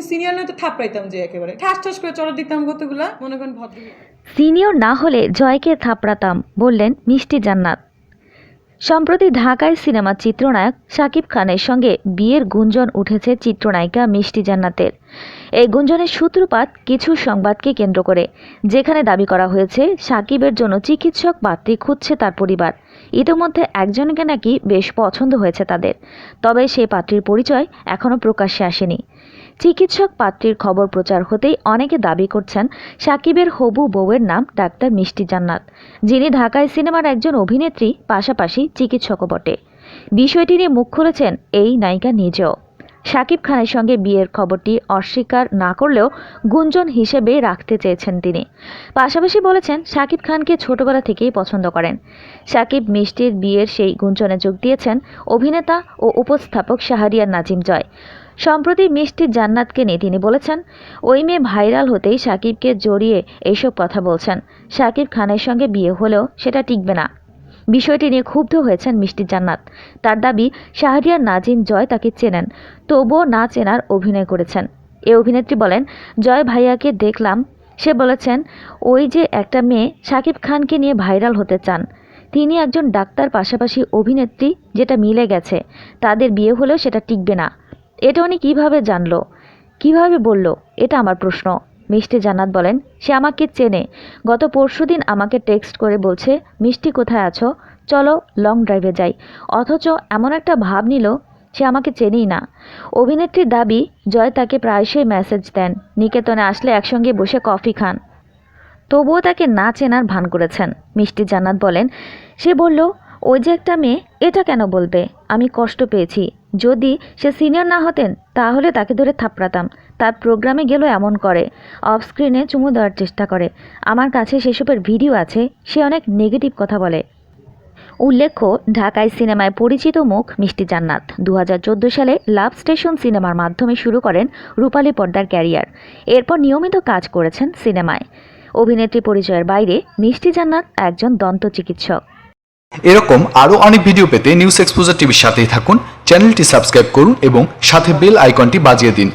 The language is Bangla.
উনি সিনিয়র নয় তো থাপড়াইতাম যে একেবারে। ঠাস ঠাস করে চড়া দিতাম কতগুলা, মনে করেন ভদ্র সিনিয়র না হলে জয়কে থাপড়াতাম, বললেন মিষ্টি জান্নাত। সম্প্রতি ঢাকায় সিনেমার চিত্রনায়ক শাকিব খানের সঙ্গে বিয়ের গুঞ্জন উঠেছে চিত্রনায়িকা মিষ্টি জান্নাতের। এই গুঞ্জনের সূত্রপাত কিছু সংবাদকে কেন্দ্র করে, যেখানে দাবি করা হয়েছে সাকিবের জন্য চিকিৎসক পাত্রী খুঁজছে তার পরিবার। ইতিমধ্যে একজনকে নাকি বেশ পছন্দ হয়েছে তাদের, তবে সেই পাত্রীর পরিচয় এখনও প্রকাশ্যে আসেনি। চিকিৎসক পাত্রীর খবর প্রচার হতেই অনেকে দাবি করছেন সাকিবের হবু বউয়ের নাম ডাক্তার মিষ্টি জান্নাত, যিনি ঢাকায় সিনেমার একজন অভিনেত্রী, পাশাপাশি চিকিৎসকও বটে। বিষয়টি নিয়ে মুখ খুলেছেন এই নায়িকা নিজেও। শাকিব খানের সঙ্গে বিয়ের খবরটি অস্বীকার না করলেও গুঞ্জন হিসেবে রাখতে চেয়েছেন তিনি। পাশাপাশি বলেছেন, শাকিব খানকে ছোটবেলা থেকেই পছন্দ করেন। শাকিব মিষ্টির বিয়ের সেই গুঞ্জনে যোগ দিয়েছেন অভিনেতা ও উপস্থাপক শাহরিয়ার নাজিম জয়। সম্প্রতি মিষ্টি জান্নাতকে নিয়ে তিনি বলেছেন, ওই মেয়ে ভাইরাল হতেই সাকিবকে জড়িয়ে এইসব কথা বলছেন। সাকিব খানের সঙ্গে বিয়ে হলেও সেটা টিকবে না। বিষয়টি নিয়ে ক্ষুব্ধ হয়েছেন মিষ্টি জান্নাত। তার দাবি, শাহরিয়ার নাজিম জয় তাকে চেনেন, তবুও না চেনার অভিনয় করেছেন। এ অভিনেত্রী বলেন, জয় ভাইয়াকে দেখলাম, সে বলেছেন, ওই যে একটা মেয়ে শাকিব খানকে নিয়ে ভাইরাল হতে চান। তিনি একজন ডাক্তার পাশাপাশি অভিনেত্রী, যেটা মিলে গেছে। তাদের বিয়ে হলেও সেটা টিকবে না। এটা উনি কীভাবে জানলো? কীভাবে বলল? এটা আমার প্রশ্ন। মিষ্টি জান্নাত বলেন, সে আমাকে চেনে। গত পরশুদিন আমাকে টেক্সট করে বলছে, মিষ্টি কোথায় আছো? চলো লং ড্রাইভে যাই। অথচ এমন একটা ভাব নিল, সে আমাকে চেনেই না। অভিনেত্রীর দাবি, জয় তাকে প্রায়শই মেসেজ দেন, নিকেতনে আসলে একসঙ্গে বসে কফি খান। তবুও তাকে না চেনার ভান করেছেন, মিষ্টি জান্নাত বলেন। সে বলল, ওই যে একটা মেয়ে, এটা কেন বলবে? আমি কষ্ট পেয়েছি। যদি সে সিনিয়র না হতেন, তাহলে তাকে ধরে থাপড়াতাম। তার প্রোগ্রামে গেলেও এমন করে। অফ স্ক্রিনে চুমু দেওয়ার চেষ্টা করে। আমার কাছে সেসবের ভিডিও আছে, সে অনেক নেগেটিভ কথা বলে। উল্লেখ্য, ঢাকায় সিনেমায় পরিচিত মুখ মিষ্টি জান্নাত। দু হাজার চোদ্দ সালে লাভ স্টেশন সিনেমার মাধ্যমে শুরু করেন রূপালী পর্দার ক্যারিয়ার। এরপর নিয়মিত কাজ করেছেন সিনেমায়। অভিনেত্রী পরিচয়ের বাইরে মিষ্টি জান্নাত একজন দন্ত চিকিৎসক। এরকম আরও অনেক ভিডিও পেতে নিউজ এক্সপোজার টিভির সাথেই থাকুন, চ্যানেলটি সাবস্ক্রাইব করুন এবং সাথে বেল আইকনটি বাজিয়ে দিন।